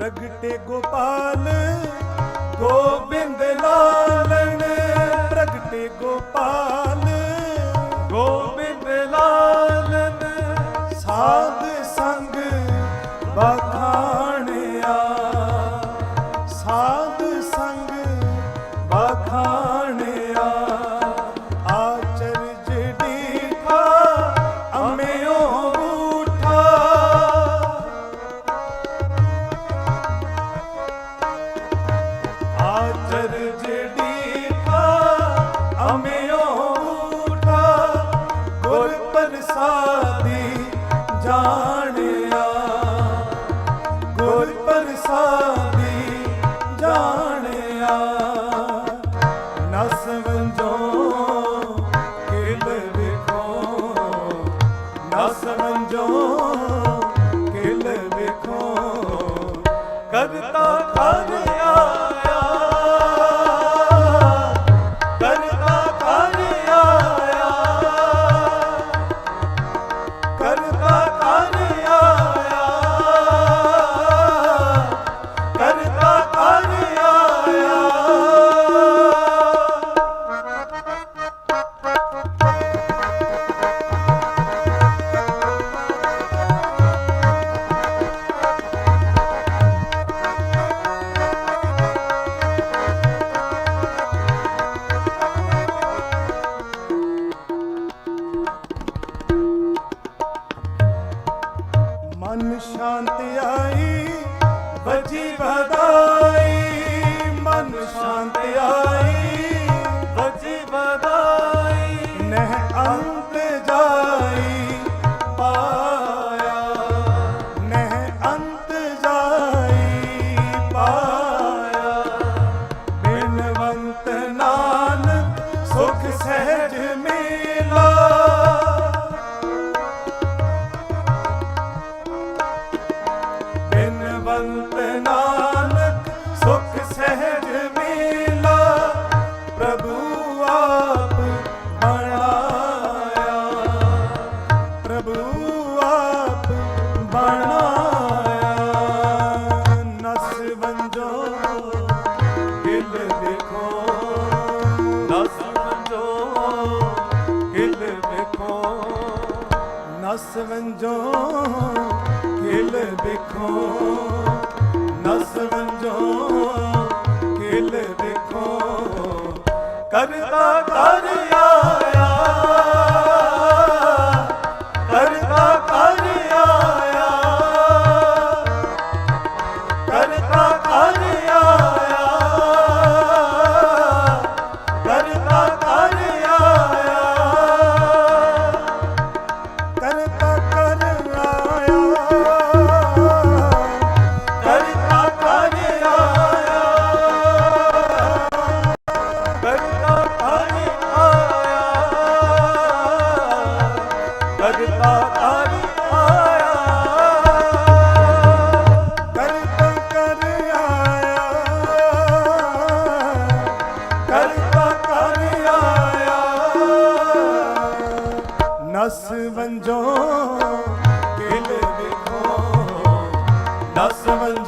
ਪ੍ਰਗਟੇ ਗੋਪਾਲ ਗੋਬਿੰਦ ਲਾਲਨ ਪ੍ਰਗਟੇ ਗੋਪਾਲ ਗੋਬਿੰਦ ਲਾਲਨ ਸਾਧ ਸੰਗ ਬਖਾਣਿਆ। ਸਾਧ ਸੰਗ ਬਖਾਣਿਆ। ਜੋ ਖਿਲ ਵੇਖੋ। ਕਰਤਾ ਕਰ ਬਜੀ ਬਹਦਾ ਗੁਣਵੰਤ ਨਾਨਕ, ਸੁਖ ਸਹਿਜ ਮੇਲਾ, ਪ੍ਰਭੂ ਆਪ ਬਣਾਇਆ। ਪ੍ਰਭੂ ਆਪ ਬਣਾਇਆ। ਨਸ ਬੰਜੋ ਗਿਲ ਦੇਖੋ। ਨਸ ਬੰਜੋ ਗਿਲ ਦੇਖੋ। ਨਸ ਬੰਜੋ ਬਿਖੋ ਨਸਵਨ ਦਸਮ